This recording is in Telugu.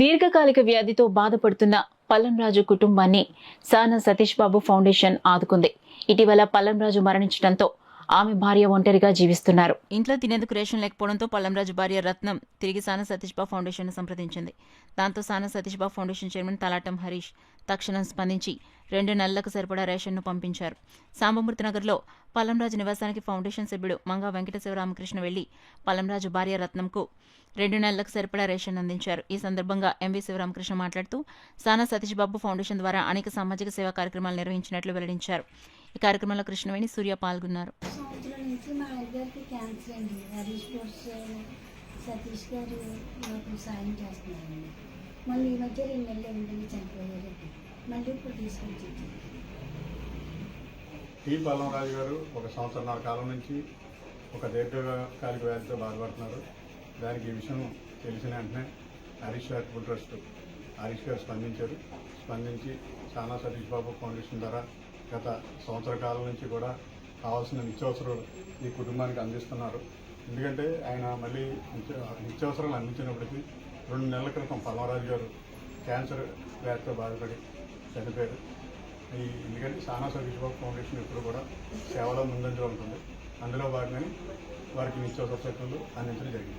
దీర్ఘకాలిక వ్యాధితో బాధపడుతున్న పల్లంరాజు కుటుంబాన్ని సానా సతీష్ బాబు ఫౌండేషన్ ఆదుకుంది. ఇటీవల పల్లంరాజు మరణించడంతో ఆమె భార్య ఒంటరిగా జీవిస్తున్నారు. ఇంట్లో తినేందుకు రేషన్ లేకపోవడంతో పల్లంరాజు భార్య రత్నం తిరిగి సానా సతీష్ బాబు ఫౌండేషన్ సంప్రదించింది. దాంతో సానా సతీష్ బాబు ఫౌండేషన్ చైర్మన్ తలాటం హరీష్ తక్షణం స్పందించి రెండు నెలలకు సరిపడా రేషన్ను పంపించారు. సాంబమూర్తి నగర్లో పలంరాజు నివాసానికి ఫౌండేషన్ సభ్యుడు మంగా వెంకట శివరామకృష్ణ వెళ్ళి పలంరాజు భార్య రత్నంకు రెండు నెలలకు సరిపడా రేషన్ అందించారు. ఈ సందర్భంగా ఎంవి శివరామకృష్ణ మాట్లాడుతూ సానా సతీష్ బాబు ఫౌండేషన్ ద్వారా అనేక సామాజిక సేవా కార్యక్రమాలు నిర్వహించినట్లు వెల్లడించారు. ఈ కార్యక్రమంలో కృష్ణవేణి సూర్య పాల్గొన్నారు. సతీష్ గారు నాకు సాయం చేస్తున్నారండి. మళ్ళీ ఈ మధ్య రెండు నెలలు ఏంటండి చనిపోయారండి. మళ్ళీ ఇప్పుడు తీసుకొచ్చి టీ రాజు గారు ఒక సంవత్సరన్నర కాలం నుంచి ఒక దీర్ఘకాలిక వ్యాధితో బాధపడుతున్నారు. దానికి ఈ విషయం తెలిసిన వెంటనే హరీష్ చారిటబుల్ ట్రస్ట్ హరీష్ గారు స్పందించారు. స్పందించి చాలా సతీష్ బాబు ఫౌండేషన్ ద్వారా గత సంవత్సర కాలం నుంచి కూడా కావాల్సిన నిత్యావసరాలు ఈ కుటుంబానికి అందిస్తున్నారు. ఎందుకంటే ఆయన మళ్ళీ నిత్యావసరాలు అందించినప్పటికీ రెండు నెలల క్రితం పల్మరాజు గారు క్యాన్సర్ వ్యాధితో బాధపడి చనిపోయారు. ఎందుకంటే సానా సతీష్ ఫౌండేషన్ ఎప్పుడు కూడా సేవలో ముందంజలో ఉంటుంది. అందులో వారిని వారికి నిత్యావసర అందించడం జరిగింది.